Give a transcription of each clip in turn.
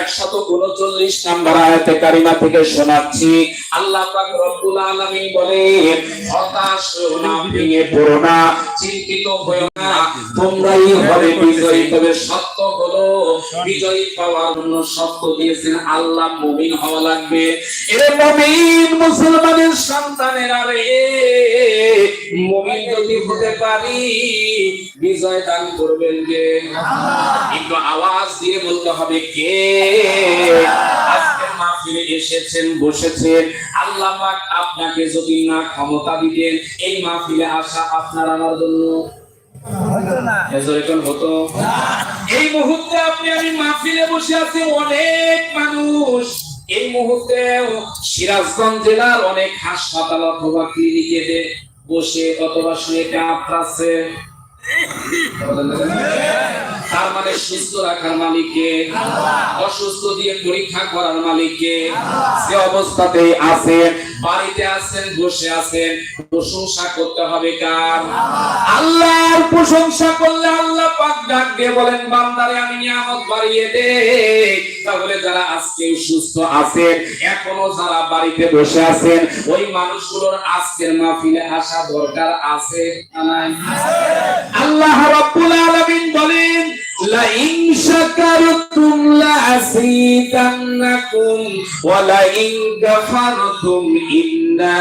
একশত উনচল্লিশ নাম্বার আয়াতে কারিমা থেকে শোনাচ্ছি। আল্লাহ পাক রব্বুল বলেন, হতাশ না, ভেঙে পড়ো না, চিন্তিত তোমরাই হবে বিজয়ী। তবে সত্য হলো, বিজয়ী পাওয়ার জন্য সত্য দিয়েছেন আল্লাহ, মুমিন হওয়া লাগবে। এরে মুমিন, মুসলমানের সন্তানেরা রে, মুমিন যদি হতে পারি, বিজয় দান করবেন যে একটু আওয়াজ দিয়ে বলতে হবে কে? এসেছেন, বসেছেন। আল্লাহ পাক আপনাকে যদি না ক্ষমতা দিতেন, এই মাহফিলে আসা আপনার আমার জন্য। এই মুহূর্তে আপনি আমি মাহফিলে বসে আছি, অনেক মানুষ। এই মুহূর্তে সিরাজগঞ্জ জেলার অনেক হাসপাতাল অথবা ক্লিনিকে বসে অথবা শুয়ে তার মানে সুস্থ রাখার মালিককে অসুস্থ দিয়ে পরীক্ষা করার মালিককে সে অবস্থাতেই আছেন বাড়িতে আছেন বসে আছেন প্রশংসা করতে হবে কার? আল্লাহর প্রশংসা করলে আল্লাহ পাক ডাক দিয়ে বলেন বান্দারে আমি নিয়ামত বাড়িয়ে দে তাহলে যারা আজকে সুস্থ আছেন এখনও যারা বাড়িতে বসে আছেন ওই মানুষগুলোর আজকের মাহফিলে আসা দরকার আছে না নাই? আল্লাহ রাব্বুল লা ইন শাকারতুম লা আসিদান্নাকুম ওয়া লা ইন কাফারতুম ইন্না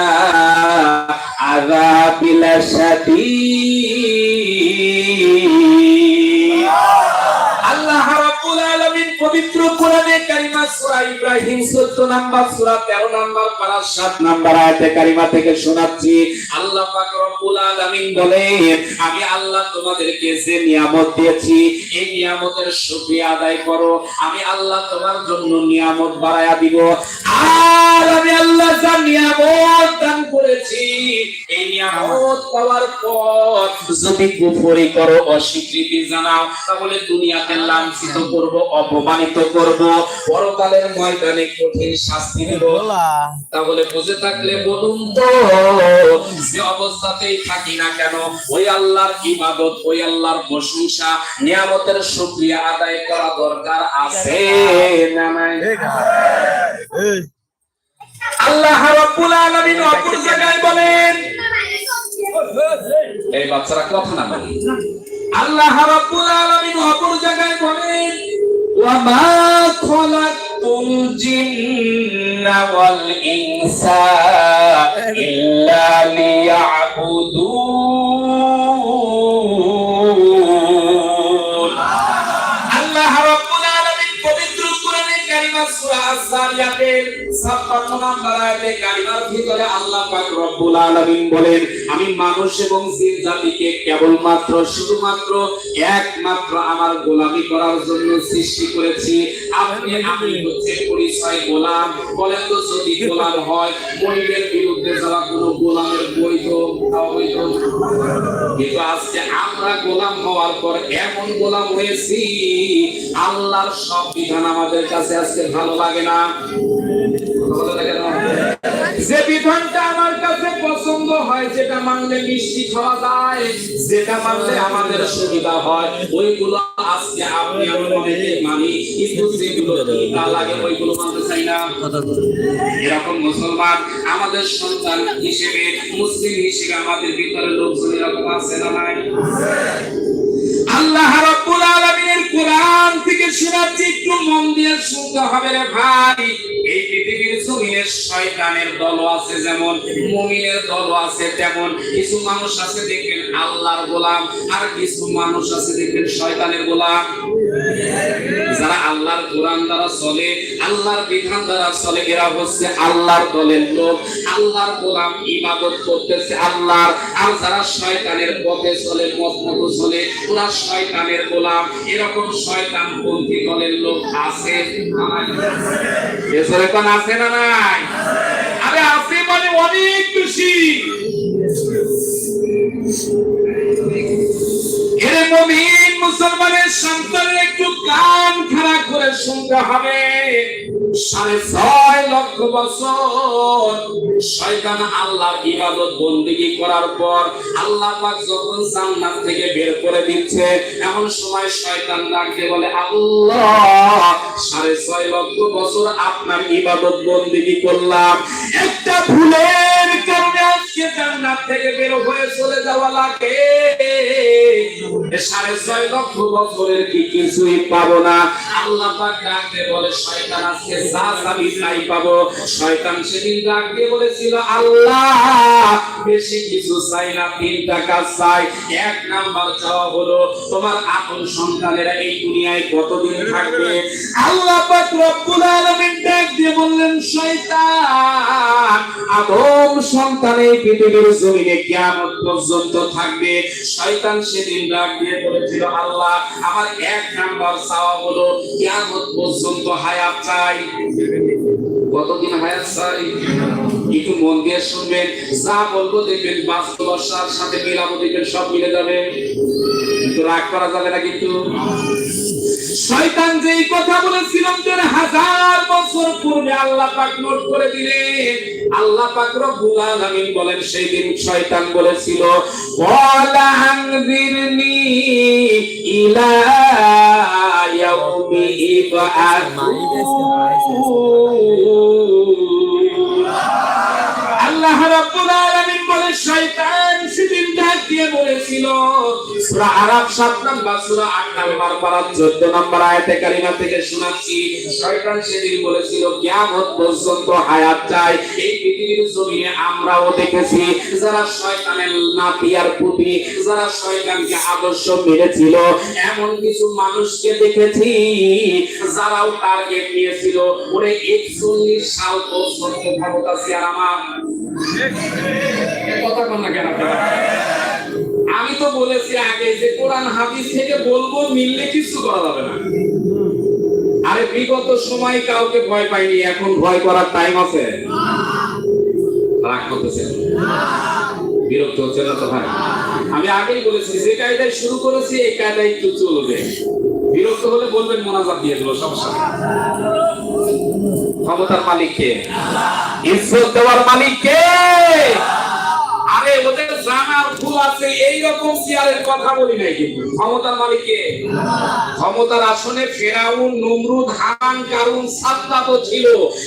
আযাবিল লাশাদীদ আল্লাহ রাব্বুল আলামিন পবিত্র কোরআনে সূরা ইব্রাহিম 14 নাম্বার, সূরা 13 নাম্বার, পারা 7 নাম্বার আয়াতে কারিমা থেকে শোনাচ্ছি। আল্লাহ পাক রব্বুল আলামিন বলেন, আমি আল্লাহ তোমাদেরকে যে নিয়ামত দিব। আর আমি আল্লাহ নিয়ামত দান করেছি, এই নিয়ামত পাওয়ার পর যদি করো, অস্বীকৃতি জানাও, তাহলে দুনিয়াতে লাঞ্ছিত করব, অপমানিত করব। পরকালের ময়দানে কঠিন শাস্তি দেব। তাহলে বুঝে থাকলে বলুন তো যে অবস্থাতেই থাকি না কেন? ওই আল্লাহর ইবাদত ওই আল্লাহর প্রশংসা নিয়ামতের শুকরিয়া আদায় করা দরকার আছে না নাই? আল্লাহ রাব্বুল আলামিন অপর জায়গায় বলেন এই বাচ্চারা কথা না বলে। আল্লাহ রাব্বুল আলামিন অপর জায়গায় বলেন খলাকতুল জিন্না ওয়াল ইনসা ইল্লা লিয়াবুদুন আল্লাহ রাব্বুল আলামিন পবিত্র কোরআনে কারিমা সূরা আস-সারিয়াতের 56 নম্বর আয়াতে কারিমার ভিতরে আল্লাহ পাক রব্বুল আলামিন বলেন, আমি মানুষ এবং জিন জাতিকে কেবলমাত্র, শুধুমাত্র একমাত্র আমার গোলামি করার জন্য সৃষ্টি করেছি। আপনি, আমি হচ্ছে পরিচয় গোলাম। বলেন তো যদি গোলাম হয়, মনিবের বিরুদ্ধে যারা কোনো গোলামের বৈধ, অবৈধ। কিন্তু আজকে আমরা গোলাম হওয়ার পর এমন গোলাম হয়েছি, আল্লাহর সব বিধান আমাদের কাছে আজকে ভালো লাগে না? যে বিধানটা আমার কাছে পছন্দ হয়, যেটা মানলে মিষ্টি খাওয়া যায়, যেটা মানলে আমাদের সুবিধা হয়, ওইগুলো আজকে আপনি আমি অনেকে মানি, কিন্তু যেগুলো না লাগে ওইগুলো মানতে চাই না। এরকম মুসলমান আমাদের সন্তান হিসেবে, মুসলিম হিসেবে আমাদের ভিতরে লোকজন এরকম আছে না নাই? আল্লাহ রাব্বুল আলামিনের কোরআন থেকে শোনাচ্ছি একটু মন দিয়ে শুনতে হবে রে ভাই। এই পৃথিবীর জমিনে শয়তানের দল আছে যেমন, মুমিনের দল আছে তেমন। কিছু মানুষ আছে দেখবেন আল্লাহর গোলাম, আর কিছু মানুষ আছে দেখবেন শয়তানের গোলাম। যারা আল্লাহর কোরআন দ্বারা চলে, আল্লাহর বিধান দ্বারা চলে, এরা হচ্ছে আল্লাহর দলের লোক। আল্লাহর গোলাম ইবাদত করতেছে আল্লাহর। আর যারা শয়তানের পথে চলে, পথ মতো চলে, ওরা শয়তানের গোলাম। এরকম শয়তান পন্থী দলের লোক আছে। কোন আছে না নাই? আরে আছে মানে অনেক বেশি। এরে মুমিন মুসলমানের সন্তানের একটু কান খাড়া করে শুনতে হবে। সাড়ে ছয় লক্ষ বছর শয়তান আল্লাহর ইবাদত বন্দিগি করার পর আল্লাহ পাক যখন জান্নাত থেকে বের করে দিচ্ছে, এমন সময় শয়তান ডাকতে বলে, আল্লাহ, সাড়ে ছয় লক্ষ বছর আপনার ইবাদত বন্দিগি করলাম। একটা ভুলের কারণে আজকে জান্নাত থেকে বের হয়ে চলে যাওয়া লাগে। সাড়ে ছয় লক্ষ বছরের কি কিছুই পাবো না। আল্লাহ পাক ডাকতে বলে, শয়তান, আজকে যা চাবি তাই পাবো। শয়তান সেদিন ডাক দিয়ে বলেছিল, আল্লাহ, বেশি কিছু চাই না তিনটা কাজ চাই। এক নাম্বার চাওয়া হলো, তোমার আপন সন্তানেরা এই দুনিয়ায় কতদিন থাকবে? আল্লাহ পাক রব্বুল আলামিন ডাক দিয়ে বললেন, শয়তান আদম সন্তান এই পৃথিবীর জমিনে কিয়ামত পর্যন্ত থাকবে। শয়তান সেদিন ডাক দিয়ে বলেছিল, আল্লাহ, আমার এক নাম্বার চাওয়া হলো, কিয়ামত পর্যন্ত হায়াত চাই। কতদিন হায়াত চাই? একটু মন দিয়ে শুনবেন। যা বলব দেখবেন বাস্তবতার সাথে মিলাবো দেখবেন, সব মিলে যাবে। কিন্তু রাগ করা যাবে না কিন্তু শয়তান যেই কথা বলেছিলাম হাজার বছর পূর্বে আল্লাহ পাক নোট করে দিলেন আল্লাহ পাক রব্বুল আলামিন বলেন সেই দিন শয়তান বলেছিল আল্লাহ রাব্বুল আলামিন বলে শয়তান সেদিন দিয়ে বলেছিল, সূরা আরাফ 7 নাম্বার, সূরা 8 নাম্বার পারা 14 নাম্বার আয়াতে কারিমা থেকে শোনাচ্ছি শয়তান সেদিন বলেছিল, কিয়ামত পর্যন্ত হায়াত চাই এই পৃথিবীর জমিনে আমরাও দেখেছি, যারা শয়তানের নাতি আর পুতি, যারা শয়তানকে আদর্শ মেরেছিল এমন কিছু মানুষকে দেখেছি, যারাও টার্গেট নিয়েছিল, ওরে 41 সাল পর্যন্ত ক্ষমতা আর আমার কথা কন না কেন? আমি তো বলেছি আগে যে কোরআন, হাদিস থেকে বলব, মিললে কিছু করা যাবে না। আরে বিগত সময় কাউকে ভয় পাইনি, এখন ভয় করার টাইম আছে। রাগ বিরক্ত হচ্ছে না তো ভাই? আমি আগেই বলেছি, যে কায়দায় শুরু করেছি, এই কায়দায় একটু চলবে। বিরক্ত হলে বলবেন মোনাজাত দিয়ে দিল, সমস্যা। ক্ষমতার মালিক কে ইজ্জত দেওয়ার মালিক কে আরে ওদের জানার ভুল আছে এই রকম চেয়ারের কথা বলি নাই কিন্তু। ক্ষমতার মালিক কে? ক্ষমতার আসনে ফেরাউন, নমরুদ হামান কারুন সাদ্দাত ছিল।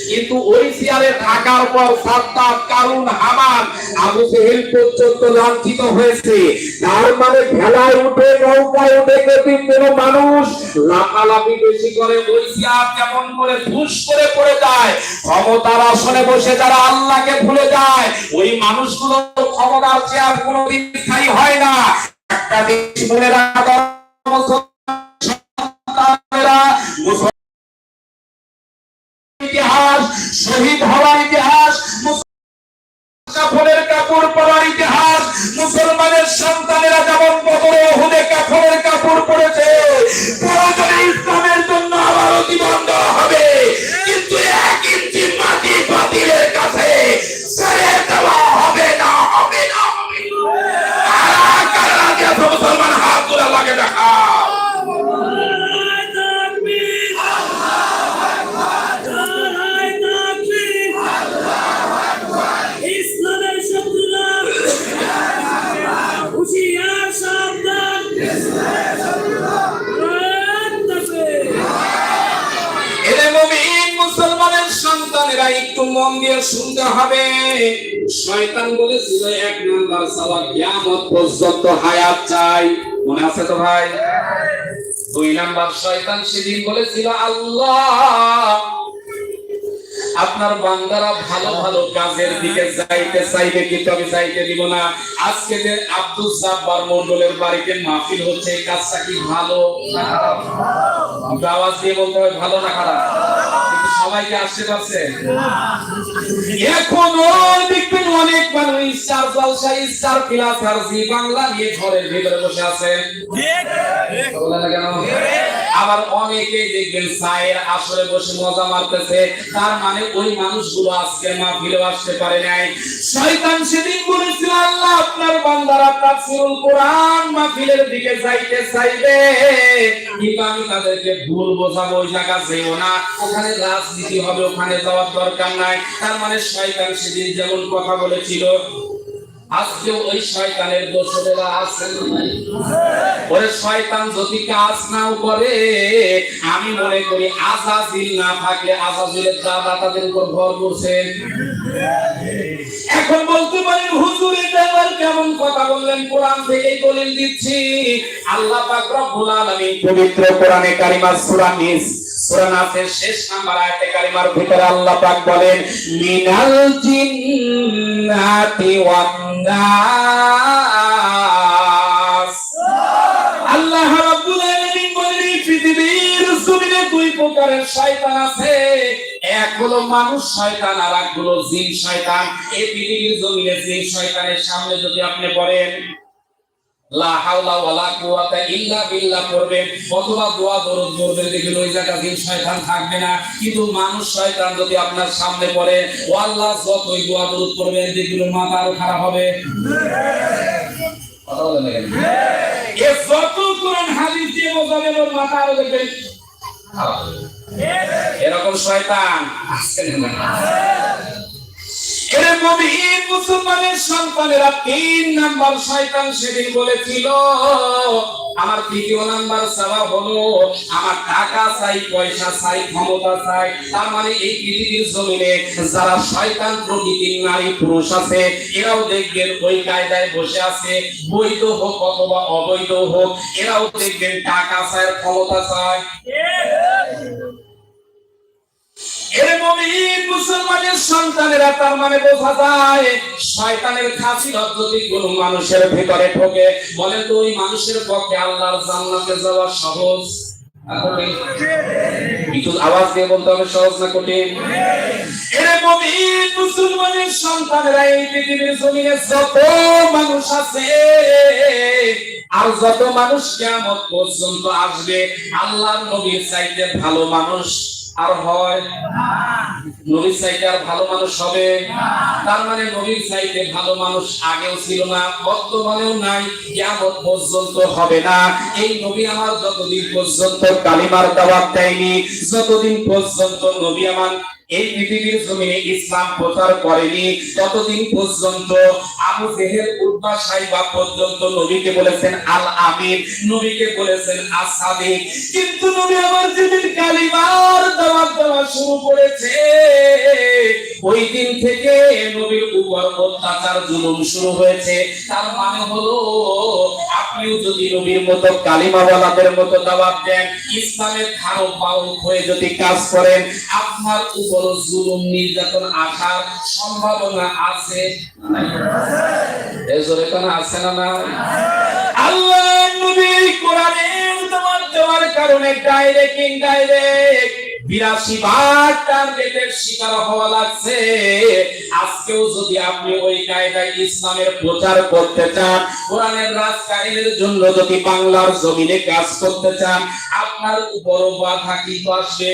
কিন্তু ওই চেয়ারে থাকার পর সাদ্দাত কারুন, হামান, আবু জেহেল পর্যন্ত লাঞ্ছিত হয়েছে। তার মানে ভেলায় উঠে, নৌকায় উঠে যদি কোনো মানুষ লাফালাফি বেশি করে ওই চেয়ার যেমন করে ধুস করে পড়ে যায়, ক্ষমতার আসনে বসে যারা আল্লাহকে ভুলে যায়, ওই মানুষগুলো ক্ষমতার চেয়ার কোনোদিন স্থায়ী হয় না। একটা দেশ মনে রাখা ইতিহাস, শহীদ হওয়ার ইতিহাস কাফনের ইতিহাস, মুসলমানের সন্তানেরা যেমন বদরে হুদে কাফনের কাপড় পরেছে ইসলামের শুনতে হবে। শয়তান বলেছিল এক নাম্বার সাওয়া কিয়ামত পর্যন্ত হায়াত চাই। মনে আছে তো ভাই? দুই নাম্বার শয়তান সেদিন বলেছিল, আল্লাহ, আপনার বান্দারা ভালো ভালো কাজের দিকে যাইতে চাইবে কিন্তু আমি যাইতে দিব না। আজকে যে আব্দুল সাব্বার মন্ডলের বাড়িতে মাহফিল হচ্ছে, এই কাজটা কি ভালো? আওয়াজ দিয়ে বলতে হবে, ভালো না খারাপ? সবাইকে দেখবেন অনেক মানুষ জলসা বাংলা নিয়ে ঘরের ভিতরে বসে আছে। আবার অনেকে দেখবেন চায়ের আসরে বসে মজা মারতেছে। তার মানে ওই মানুষগুলো আজকে মাহফিলেও আসতে পারে নাই। শয়তান সেদিন বলেছিল, আল্লাহ আপনার বান্দারা তাফসীরুল কোরআন মাহফিলের দিকে যাইতে চাইবে। তাদেরকে ভুল বোঝাবো, ওই জায়গা যেও না। ওখানে হবে, ওখানে যাওয়ার দরকার নাই। তার মানে শয়তান সেদিন যেমন কথা বলেছিল আজকে ওই শয়তানের দোষরেরা আছেন। ওরে শয়তান, যদি কাজ নাও করে, আমি মনে করি আজাজিল না থাকলে আজাজিলের দাদা তাদের উপর ভর করছে। এখন বলতে পারেন, হুজুর আবার কেমন কথা বললেন? কোরআন থেকেই দলিল দিচ্ছি। আল্লাহ পাক রব্বুল আলামিন পবিত্র কোরআনে কারিমা সূরা নিস সূরা শেষ নাম্বার আয়াতে কারিমার ভিতরে আল্লাহ পাক বলেন, মিনাল জিন্নাতি ওয়ান নাস। আল্লাহ রাব্বুল আলামিন বলেন, এই পৃথিবীর জমিনে দুই প্রকারের শয়তান আছে। এক হলো মানুষ শয়তান আর এক হলো জিন শয়তান। এই পৃথিবীর জমিনে জিন শয়তানের সামনে যদি আপনি পড়েন লা হাওলা ওয়ালা কুওয়াতা ইল্লা বিল্লাহ পড়বেন অথবা দোয়া দরুদ পড়বেন দেখবেন ওই জায়গা দিন শয়তান থাকবে না। কিন্তু মানুষ শয়তান যদি আপনার সামনে পড়ে ও আল্লাহ যতই দোয়া দরুদ পড়বেন দেখবেন মাথা আরও খারাপ হবে। কথা বলেন না কেন? এ যত কোরআন হাদিস দিয়ে বোঝাবেন ওর মাথা আরও দেখবেন। এরকম শয়তান আসছে না। এরে মুসলমানের সন্তানেরা তিন নাম্বার শয়তান সেদিন বলেছিল, আমার তৃতীয় নাম্বার হলো, আমার টাকা চাই, পয়সা চাই, ক্ষমতা চাই, তার মানে এই পৃথিবীর জমিনে যারা শয়তান প্রকৃতির নারী পুরুষ আছে, এরাও দেখবেন ওই কায়দায় বসে আছে, বৈধ হোক অথবা অবৈধ হোক, এরাও দেখবেন টাকা চায় ক্ষমতা চায় এর মুমিন মুসলমানের সন্তানেরা তার মানে বোঝা যায়, শয়তানের যদি কোন মানুষের ভিতরে ঢোকে। বলেন তো ওই মানুষের পক্ষে আল্লাহর জান্নাতে যাওয়া সহজ আওয়াজ দিয়ে বলতে হবে, সহজ না কঠিন? মুসলমানের সন্তানেরা এই পৃথিবীর জমিনে যত মানুষ আছে, আর যত মানুষ কিয়ামত পর্যন্ত আসবে, আল্লাহর নবীর চাইতে ভালো মানুষ আর হয় নবীর সাইডে আর ভালো মানুষ হবে? তার মানে নবীর সাইডে ভালো মানুষ আগেও ছিল না, বর্তমানেও নাই কেমন পর্যন্ত হবে না। এই নবী আমার যতদিন পর্যন্ত কালিমার দাওয়াত দেয়নি, যতদিন পর্যন্ত নবী আমার এই পৃথিবীর জমিনে ইসলাম প্রচার করেনি। ততদিন পর্যন্ত আবু জেহেল সাইবা পর্যন্ত নবীকে বলেছেন আল নবীকে বলেছেন কিন্তু নবী আমার কালিমার দেওয়া শুরু করেছে, ওই দিন থেকে নবীর উপর অত্যাচার জুলুম শুরু হয়েছে। তার মানে হলো, আপনিও যদি নবীর মতো কালিমাওয়ালাদের মতো দাওয়াত দেন, ইসলামের ধারক বাহক হয়ে যদি কাজ করেন, আপনার উপর জুলুম, নির্যাতন আসার সম্ভাবনা আছে না জোরে কোন আছে না না আল্লাহ নবী কোরআনের তোমার দেওয়ার কারণে ডাইরেক্ট ইনডাইরেক্ট বিরাশি বার টার্গেটের শিকার হওয়া লাগছে। আজকেও যদি আপনি ওই কায়দায় ইসলামের প্রচার করতে চান, কোরআনের রাজকাহিনীর জন্য যদি বাংলার জমিনে কাজ করতে চান, আপনার উপরও বাধা কিন্তু আসবে।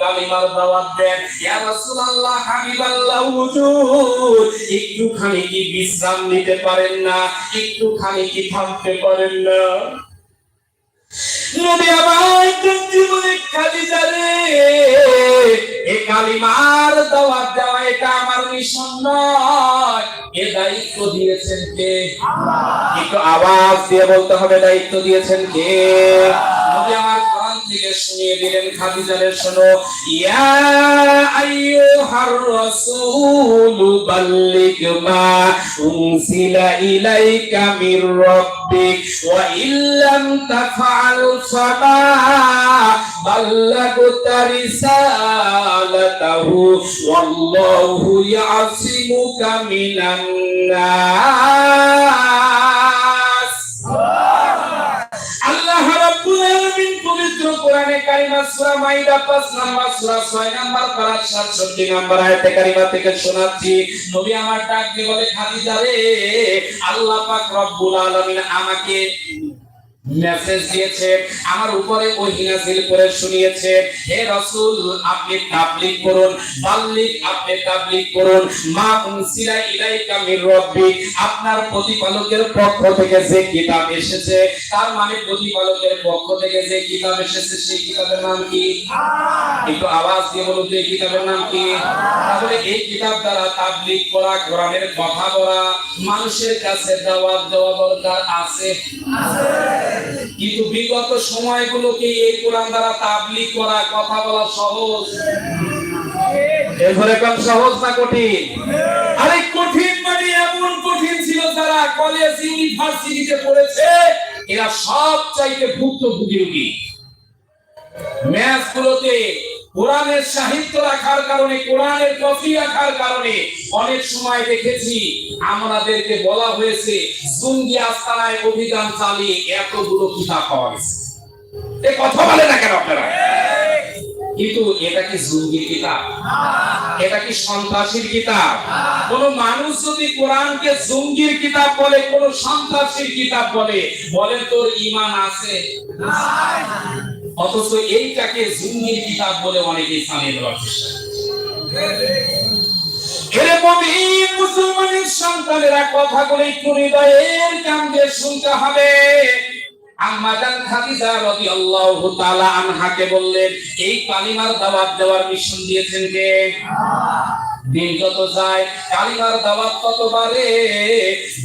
কালিমার দেন। ইয়া রাসূলুল্লাহ, হাবিবাল্লাহ কি বিশ্রাম নিতে পারেন না? কি থামতে পারেন না? নবী আমার জীবনে খাদিজা রে। এ কালিমার দাওয়াত দেওয়া, এটা আমার মিশন নয়। এ দায়িত্ব দিয়েছেন কে? একটু আওয়াজ দিয়ে বলতে হবে, দায়িত্ব দিয়েছেন কে? নবী আমার কোরআন থেকে শুনিয়ে দিলেন খাদিজারে শোনো। ইয়া আইয়ুহার রাসূলু, বাল্লিগ মা উনসিলা ইলাইকা মির রাব্বিক, ওয়া আল্লাহ রাব্বুল আলামিন পবিত্র কোরআনে কারিমা সূরা মাইদা 5 নাম্বার, সূরা 6 নাম্বার পারা 67 নাম্বার আয়াতে কারিমা থেকে শোনাচ্ছি। নবী আমার ডাক দিয়ে বলে, খাদিজা রে, আল্লাহ পাক রব্বুল আলামিন আমাকে মেসেজ দিয়েছে, আমার উপরে ওহী নাযিল করে শুনিয়েছে, হে রাসূল, আপনি তাবলীগ করুন বাল্লিগ আপনি তাবলীগ করুন, মা উনসিলা ইলাইকা মির রাব্বিক আপনার প্রতিপালকের পক্ষ থেকে যে কিতাব এসেছে, তার মানে প্রতিপালকের পক্ষ থেকে যে কিতাব এসেছে, সেই কিতাবের নাম কি? একটু আওয়াজ দিয়ে বলুন এই কিতাবের নাম কি? তাহলে এই কিতাব দ্বারা তাবলীগ করা, কোরআনের কথা বলা, মানুষের কাছে দাওয়াত দেওয়া দরকার আছে আছে? কিন্তু বিগত সময়গুলোকে এই কোরআন দ্বারা তাবলিগ করা কথা বলা সহজ। এরপরে কম সহজ না কঠিন? আরে কঠিন মানে এমন কঠিন ছিল যারা কলেজ ইউনিভার্সিটিতে পড়েছে এরা সব চাইতে ভুক্তভোগী ম্যাচ গুলোতে কোরআনের সাহিত্য রাখার কারণে, কোরআনের কপি রাখার কারণে অনেক সময় দেখেছি, আমাদেরকে বলা হয়েছে, জঙ্গি আস্তানায় অভিযান চালিয়ে এতগুলো কিতাব পাওয়া গেছে। এ কথা বলে না কেন আপনারা? কিন্তু এটা কি জঙ্গির কিতাব? এটা কি সন্ত্রাসীর কিতাব? কোন মানুষ যদি কোরআনকে জঙ্গির কিতাব বলে, কোন সন্ত্রাসীর কিতাব বলে বলেন তোর ইমান আছে? অথচ এইটাকে জঙ্গির কিতাব বলে অনেকে চালিয়ে দেওয়ার চেষ্টা সন্তানেরা শুনতে হবে। আনহাকে বললেন, এই কালিমার দাওয়াত দেওয়ার মিশন দিয়েছেন কে? দিন যত যায়, কালিমার দাওয়াত তত বাড়ে।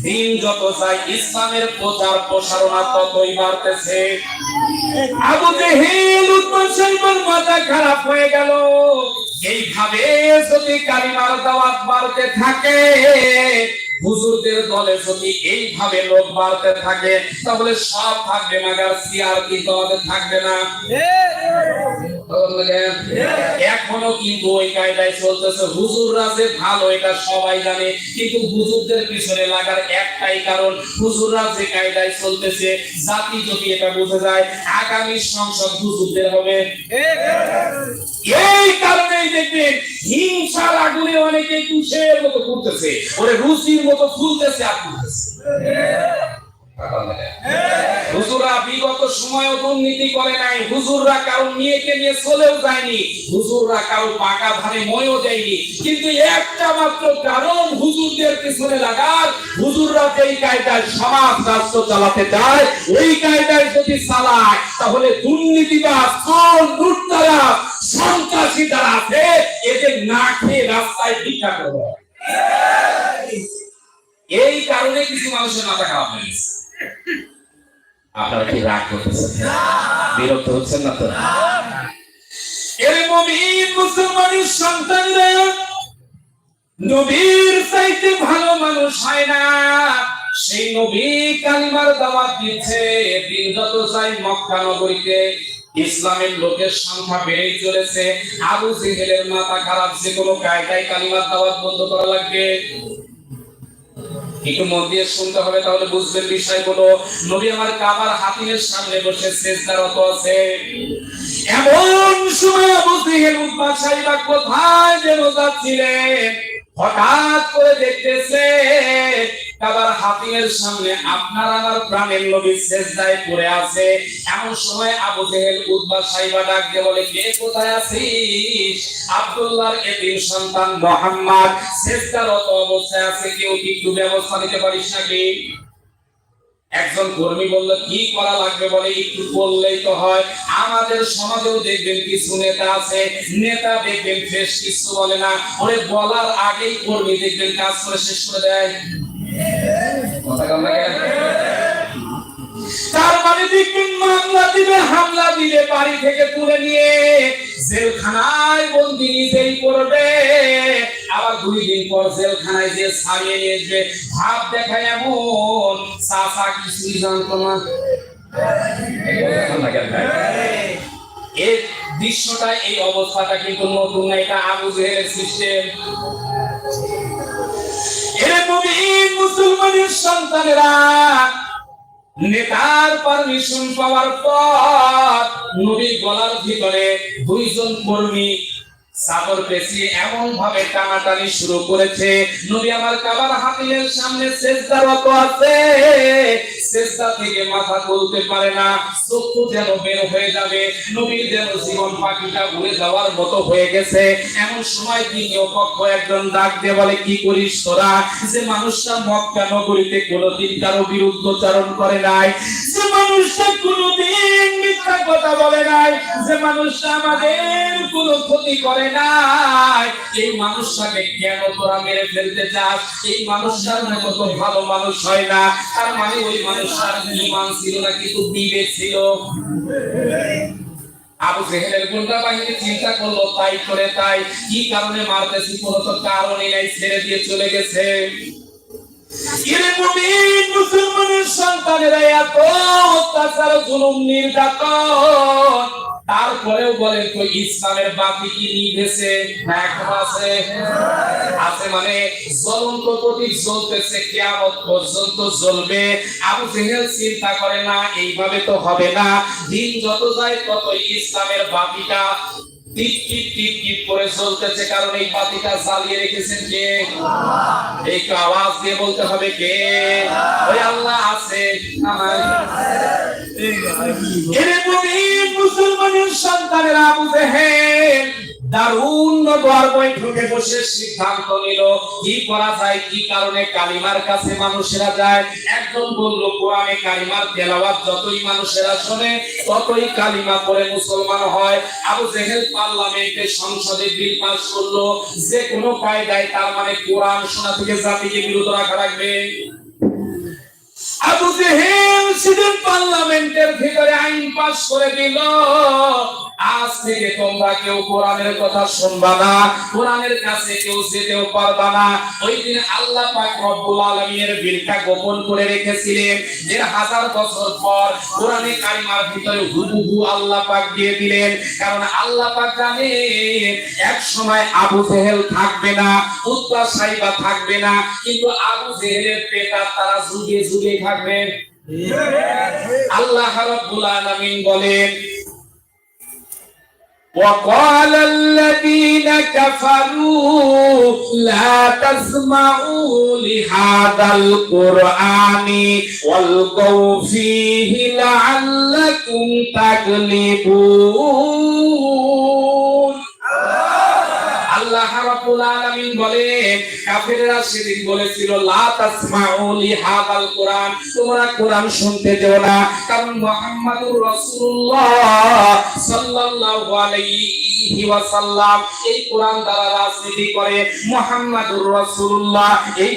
দিন যত যায়, ইসলামের প্রচার প্রসারণা ততই বাড়তেছে। আবু জেহেল উৎপা সাইবার মাথা খারাপ হয়ে গেল। এইভাবে যদি কালিমার দাওয়াত বাড়তে থাকে হুজুরদের দলে যদি এইভাবে লোক বাড়তে থাকে, তাহলে সব থাকবে মাগার, সিয়ার কিন্তু আমাদের থাকবে না। এখনও কিন্তু ওই কায়দায় চলতেছে। হুজুররা যে ভালো, এটা সবাই জানে। কিন্তু হুজুরদের পিছনে লাগার একটাই কারণ, হুজুররা যে কায়দায় চলতেছে, জাতি যদি এটা বুঝে যায়, আগামী সংসদ হুজুরদের হবে। এই কারণেই দেখবেন হিংসার আগুনে অনেকে কুশের মতো ঘুরতেছে ওরে রুচির মতো ফুলতেছে আর ফুলতেছে। হুজুররা বিগত সময় দুর্নীতি করে নাই। হুজুররা কারও মেয়েকে নিয়ে চলেও যায়নি। হুজুররা কারও পাকা ধারে ময়ও দেয়নি কিন্তু একটা মাত্র কারণ হুজুরদের পিছনে লাগার। হুজুররা যেই কায়দায় সমাজ রাষ্ট্র চালাতে চায় ওই কায়দায় যদি চালায়, তাহলে চোর লুটতারা সন্ত্রাসী যারা আছে, এদের না খেয়ে রাস্তায় ভিক্ষা করবে। এই কারণে কিছু মানুষের মাথা খারাপ হয়ে আপনারা কি রাগ করতেছেন? বিরক্ত হচ্ছেন না তো? এর মুমিন মুসলমানের সন্তানরা নবীর চাইতে ভালো মানুষ হয় না। সেই নবী কালিমার দাওয়াত দিচ্ছে, দিন যত চাই মক্কা নগরীতে। ইসলামের লোকের সংখ্যা বেড়েই চলেছে। আবু জেহেলের মাথা খারাপ, যে কোনো কায়দায় কালিমার দাওয়াত বন্ধ করা লাগবে। একটু মন দিয়ে শুনতে হবে, তাহলে বুঝবেন বিষয়গুলো। নবী আমার কাবার হাতিমের সামনে বসে শেষদারত আছে। এমন সময় বুঝতে গেল কোথায় যেন যাচ্ছিলেন? হঠাৎ হাতিমের সামনে আপনার আমার প্রাণের নবী সেজদায় পড়ে আছে। এমন সময় আবু জেহেল উৎপা সাহিবা ডাক দিয়ে বলে, কে কোথায় আছিস? আব্দুল্লাহর এতিম সন্তান মোহাম্মদ, সেজদারত অবস্থায় আছে। কেউ কি একটু ব্যবস্থা নিতে পারিস নাকি? একজন কর্মী বলল, কি করা লাগবে? বলে, একটু বললেই তো হয়। আমাদের সমাজেও দেখবেন কিছু নেতা আছে। নেতা দেখবেন ফেস কিছু বলে না। ওরে বলার আগেই কর্মী দেখবেন কাজ করে শেষ করে দেয়? তার মানে মামলা দিবে, হামলা দিবে বাড়ি থেকে তুলে নিয়ে জেলখানায় বন্দি নিজেই করবে। আবার দুই দিন পর জেলখানায় যে ছাড়িয়ে নিয়ে আসবে। ভাব দেখায় এমন, চাচা কিছুই জানতো এই দৃশ্যটা, এই অবস্থাটা কিন্তু নতুন না, এটা আবু জেহেলের সিস্টেম এর মুমিন মুসলমানের সন্তানেরা নেতার পারমিশন পাওয়ার পর নবী গলার ভিতরে দুইজন কর্মী সাবর পেঁচিয়ে এমন ভাবে টানাটানি শুরু করেছে। নবী আমার কাবার হাতিলের সামনে সেজদারত আছে। সেজদা থেকে মাথা তুলতে পারে না, চক্ষু যেন বের হয়ে যাবে। নবীর যেন জীবন পাখিটা উড়ে যাওয়ার মতো হয়ে গেছে। এমন সময় দ্বিতীয় পক্ষ একজন ডাক দিয়ে বলে, কি করিস তোরা? যে মানুষটা মক্কা নগরীতে কোনোদিন কারও বিরুদ্ধচারণ করে নাই। যে মিথ্যা কথা বলে নাই, যে আমাদের কোনো ক্ষতি করে নাই, এই মানুষটাকে কেন তোরা মেরে ফেলতে চাস? এই মানুষটার ভালো মানুষ হয় না? তার মানে ওই মানুষটার ছিল না, কিন্তু ছিল। চিন্তা করল, তাই করে তাই। কি কারণে মারতেছি? কোনো তো নাই, ছেড়ে দিয়ে চলে গেছে। মুসলমানের তারপরেও বলেন তো ইসলামের বাতি কি নিভেছে? না আছে। আছে মানে জ্বলন্ত প্রতীক জ্বলতেছে, কিয়ামত পর্যন্ত জ্বলবে। আবু জেহেল চিন্তা করে, না, এইভাবে তো হবে না। দিন যত যায় তত ইসলামের বাতিটা টিপ টিপ টিপ টিপ করে চলতেছে কারণ এই বাতিটা জ্বালিয়ে রেখেছেন কে? এই আওয়াজ দিয়ে বলতে হবে কে? ওই আল্লাহ আছে। মুসলমানের সন্তানেরা বুঝে জেহেল দারুণ নগর বৈঠকে বসে সিদ্ধান্ত নিল, কি করা যায়, কি কারণে কালিমার কাছে মানুষেরা যায়। একজন বলল, কোরআনে কালিমার তেলাওয়াত যতই মানুষেরা শোনে, ততই কালিমা পড়ে মুসলমান হয়। আবু জেহেল পার্লামেন্টে সংসদে বিল পাস করল। যে কোনো কায়দায় তার মানে কোরআন শোনা থেকে জাতিকে বিরত রাখা রাখবে আবু জেহেল সেদিন পার্লামেন্টের ভিতরে আইন পাস করে দিল, আজ থেকে তোমরা কেউ কোরআনের কথা শুনবা না, কোরআনের কাছে কেউ যেতেও পারবা না। ওই দিন আল্লাহ পাক রব্বুল আলামিনের বিলটা গোপন করে রেখেছিলেন। দেড় হাজার বছর পর কোরআনে কারিমার ভিতরে হুবহু আল্লাহ পাক দিয়ে দিলেন। কারণ আল্লাহ পাক জানে, এক সময় আবু জেহেল থাকবে না উত্তা সাইবা থাকবে না, কিন্তু আবু জেহেলের পেটা তারা যুগে যুগে থাকবে আল্লাহ রাব্বুল আলামিন বলেন وقال الذين كفروا لا تسمعوا لهذا القرآن والغوا فيه لعلكم تغلبون আল্লাহ রাব্বুল আলামিন বলে, কাফেররা সেদিন বলেছিল, লা কোরআন। তোমরা কোরআন শুনতে যেও না, কারণ মুহাম্মাদুর রাসূলুল্লাহ সাল্লাল্লাহু আলাইহি ওয়াসাল্লাম এই কোরআন দ্বারা রাজনীতি করে। মুহাম্মাদুর রাসূলুল্লাহ এই